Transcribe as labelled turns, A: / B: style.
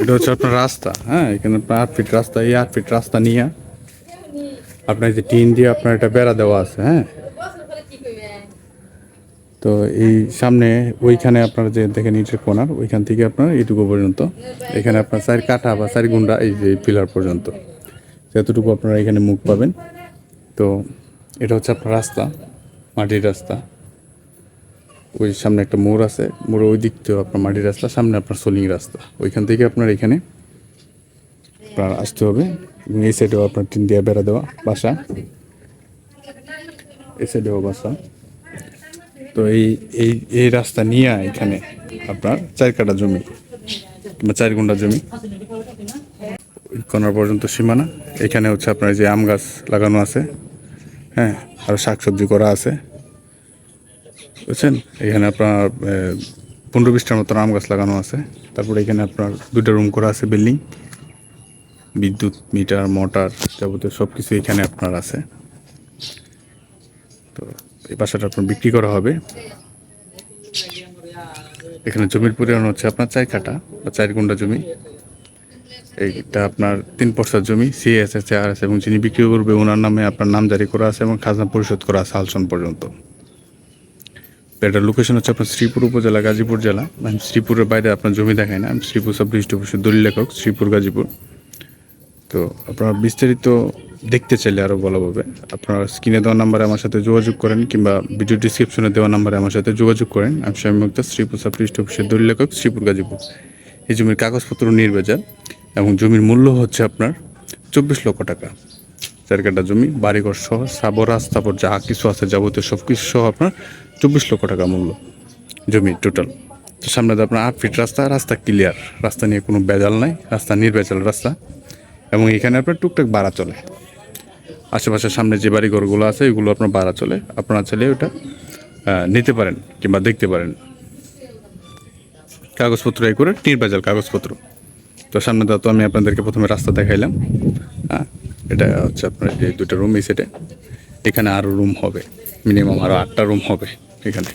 A: এটা হচ্ছে আপনার রাস্তা হ্যাঁ এখানে আপনার আট ফিট রাস্তা, এই আট ফিট রাস্তা নিয়ে আপনার যে টিন দিয়ে আপনার এটা বেড়া দেওয়া আছে হ্যাঁ। তো এই সামনে ওইখানে আপনার যে দেখেন ইটের কোনার, ওইখান থেকে আপনার এইটুকু পর্যন্ত, এখানে আপনার চার কাঠা বা চার গুন্ডা এই যে পিলার পর্যন্ত, যতটুকু আপনারা এখানে মুখ পাবেন। তো এটা হচ্ছে আপনার রাস্তা, মাটির রাস্তা। ওই সামনে একটা মোড় আছে, মোড়ের ওই দিক থেকে আপনার মাটির রাস্তা, সামনে আপনার সোলিং রাস্তা। ওইখান থেকে আপনার এখানে আপনার আসতে হবে। এবং এই সাইডেও আপনার টিন দিয়ে বেড়া দেওয়া, বাসা। এই সাইডেও বাসা। তো এই এই এই রাস্তা নিয়ে এখানে আপনার চার কাটা জমি কিংবা চার গুন্ডা জমি। ওই কর্নার পর্যন্ত সীমানা। এখানে হচ্ছে আপনার যে আম গাছ লাগানো আছে হ্যাঁ আরও শাকসবজি করা আছে। বুঝছেন? এখানে আপনার পনেরো বিশটার মতো আম গাছ লাগানো আছে। তারপরে এখানে আপনার দুইটা রুম করা আছে বিল্ডিং বিদ্যুৎ মিটার মোটর যাবতীয় সব কিছু এখানে আপনার আছে। তো এই বাসাটা আপনার বিক্রি করা হবে। এখানে জমির পরিমাণ হচ্ছে আপনার চার কাটা বা চার গুন্ডা জমি। এইটা আপনার তিন পর্সার জমি সিএস আছে আর আছে এবং যিনি বিক্রি করবে, ওনার নামে আপনার নাম জারি করা আছে এবং খাজনা পরিশোধ করা আছে আলসন পর্যন্ত। এটার লোকেশন হচ্ছে আপনার শ্রীপুর উপজেলা, গাজীপুর জেলা। আমি শ্রীপুরের বাইরে আপনার জমি দেখাই না। আমি শ্রীপুর সাব অফিসের দলিল লেখক, শ্রীপুর, গাজীপুর। তো আপনারা বিস্তারিত দেখতে চাইলে আরও ভালোভাবে আপনারা স্ক্রিনে দেওয়া নাম্বারে আমার সাথে যোগাযোগ করেন কিংবা ভিডিও ডিসক্রিপশনে দেওয়া নাম্বারে আমার সাথে যোগাযোগ করেন। আমি স্বামী মুক্তা, শ্রীপুর সাব অফিসের দলিল লেখক, শ্রীপুর, গাজীপুর। এই জমির কাগজপত্র নির্বেজাল এবং জমির মূল্য হচ্ছে আপনার চব্বিশ লক্ষ টাকা। চার কাটা জমি, বাড়িঘর সহ, সাবর স্থাপর যা কিছু আছে যাবতীয় সব কিছু সহ আপনার চব্বিশ লক্ষ টাকা মূল্য জমি টোটাল তো সামনে তো আপনার আট ফিট রাস্তা রাস্তা ক্লিয়ার রাস্তা নিয়ে কোনো বেজাল নাই, রাস্তা নির্বেজাল রাস্তা। এবং এখানে আপনার টুকটাক ভাড়া চলে। আশেপাশের সামনে যে বাড়িঘরগুলো আছে, এগুলো আপনার ভাড়া চলে। আপনার চাইলে ওটা নিতে পারেন কিংবা দেখতে পারেন। কাগজপত্র এই করে নির্বাচাল কাগজপত্র। তো সামনে দাও তো আমি আপনাদেরকে প্রথমে রাস্তা দেখাইলাম। হ্যাঁ এটা হচ্ছে আপনার এই দুটো রুম এই সেটে এখানে আরও রুম হবে। মিনিমাম আরও আটটা রুম হবে। এখানে।